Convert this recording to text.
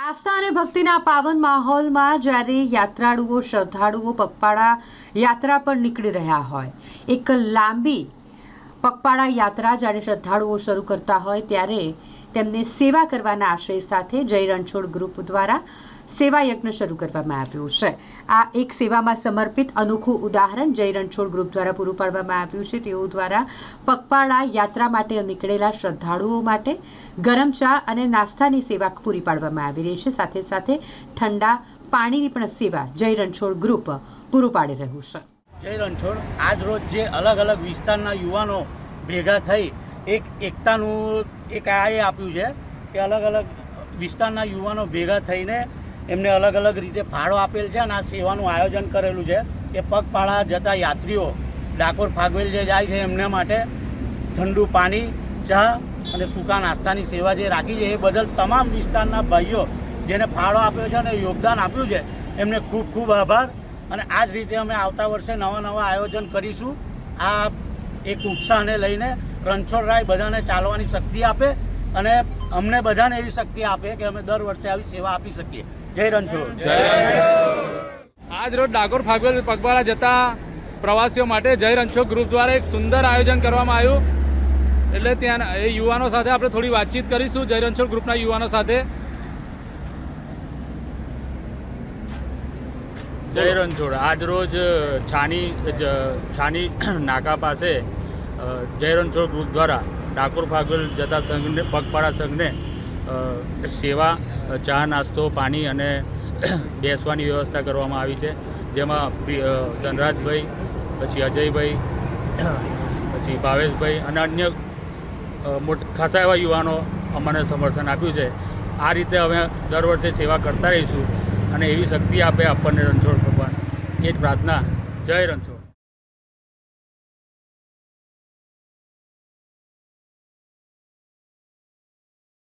આસ્થા અને ભક્તિના પાવન માહોલમાં જ્યારે યાત્રાળુઓ, શ્રદ્ધાળુઓ પગપાળા યાત્રા પર નીકળી રહ્યા હોય, એક લાંબી પગપાળા યાત્રા જ્યારે શ્રદ્ધાળુઓ શરૂ કરતા હોય ત્યારે તેમને સેવા કરવાના આશય સાથે જય રણછોડ ગ્રુપ દ્વારા સેવા યજ્ઞ શરૂ કરવામાં આવ્યું છે. આ એક સેવામાં સમર્પિત અનોખું ઉદાહરણ જય રણછોડ ગ્રુપ દ્વારા પૂરું પાડવામાં આવ્યું છે. તેઓ દ્વારા પગપાળા યાત્રા માટે નીકળેલા શ્રદ્ધાળુઓ માટે ગરમ ચા અને નાસ્તાની સેવા પૂરી પાડવામાં આવી રહી છે. સાથે સાથે ઠંડા પાણીની પણ સેવા જય રણછોડ ગ્રુપ પૂરું પાડી રહ્યું છે. જય રણછોડ. આજ રોજ જે અલગ અલગ વિસ્તારના યુવાનો ભેગા થઈ, એક એકતાનું, એક આ એ આપ્યું છે કે અલગ અલગ વિસ્તારના યુવાનો ભેગા થઈને એમને અલગ અલગ રીતે ફાળો આપેલ છે અને આ સેવાનું આયોજન કરેલું છે કે પગપાળા જતા યાત્રીઓ ડાકોર ફાગવેલ જે જાય છે એમને માટે ઠંડુ પાણી, ચા અને સૂકા નાસ્તાની સેવા જે રાખી છે એ બદલ તમામ વિસ્તારના ભાઈઓ જેને ફાળો આપ્યો છે અને યોગદાન આપ્યું છે એમને ખૂબ ખૂબ આભાર. અને આ જ રીતે અમે આવતા વર્ષે નવા નવા આયોજન કરીશું. આ એક ઉત્સાહને લઈને રણછોડરાય બધાને ચાલવાની શક્તિ આપે અને અમને બધાને એવી શક્તિ આપે કે અમે દર વર્ષે આવી સેવા આપી શકીએ. જય રણછોડ. આજ રોજ ડાકોર ફાગવેલ પગપાળા જતા પ્રવાસીઓ માટે જય રણછોડ ગ્રુપ દ્વારા એક સુંદર આયોજન કરવામાં આવ્યું. એટલે ત્યાં એ યુવાનો સાથે આપણે થોડી વાતચીત કરીશું. જય રણછોડ ગ્રુપના યુવાનો સાથે. જય રણછોડ. આજ રોજ છાની છાની નાકા પાસે જય રણછોડ ગ્રુપ દ્વારા ડાકોર ફાગલ જતા સંઘને, પગપાળા સંઘને સેવા ચા, નાસ્તો, પાણી અને બેસવાની વ્યવસ્થા કરવામાં આવી છે. જેમાં ધનરાજભાઈ, પછી અજયભાઈ, પછી ભાવેશભાઈ અને અન્ય મોટ, ખાસા એવા યુવાનો અમને સમર્થન આપ્યું છે. આ રીતે અમે દર વર્ષે સેવા કરતા રહીશું. અને એવી શક્તિ આપે આપણને રણછોડ ભગવાન. એ જ પ્રાર્થના. જય રણછોડ.